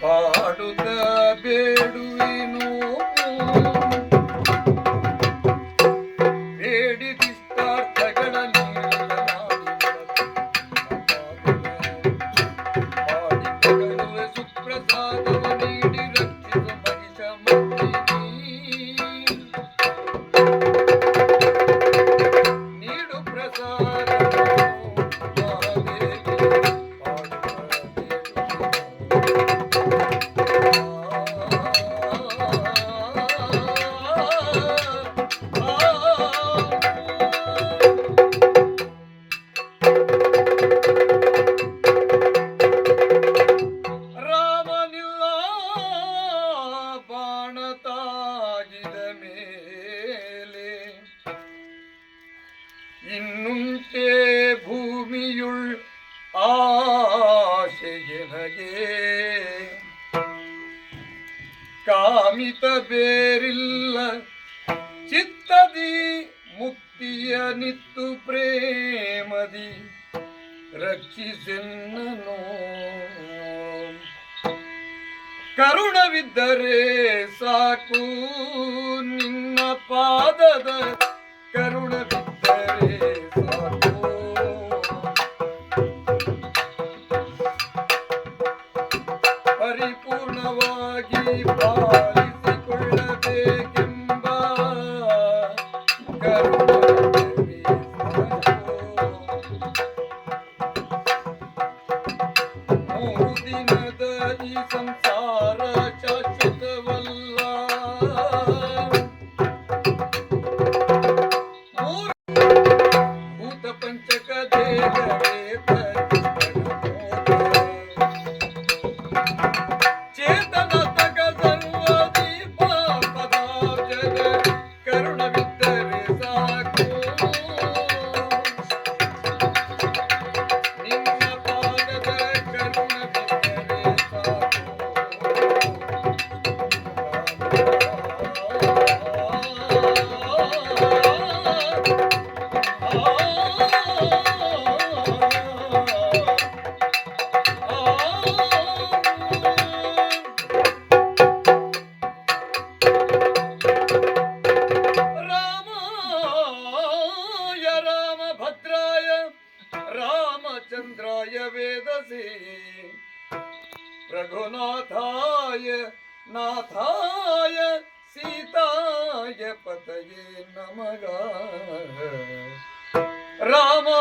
పాడుత బేడువిను వేడి దిస్తార్థగణ పాడి. ಕಾಮಿತ ಬೇರಿಲ್ಲ. ಚಿತ್ತದಿ ಮುಕ್ತಿಯ ನಿತ್ತು ಪ್ರೇಮದಿ ರಕ್ಷಿಸೆನ್ನನು. ಕರುಣವಿದ್ದರೆ ಸಾಕು ನಿನ್ನ ಪಾದದ ಪರಿಪೂರ್ಣವಾಗಿ ಪಾಲಿಸಿಕೊಳ್ಳಬೇಕೆಂಬ. ಮೂರು ದಿನದ ಈ ಸಂಸಾರ ಶಾಶ್ವತವಲ್ಲ चंद्रा वेदसे। रघुनाथाय नाथाय सीताय पतये नमः। रामा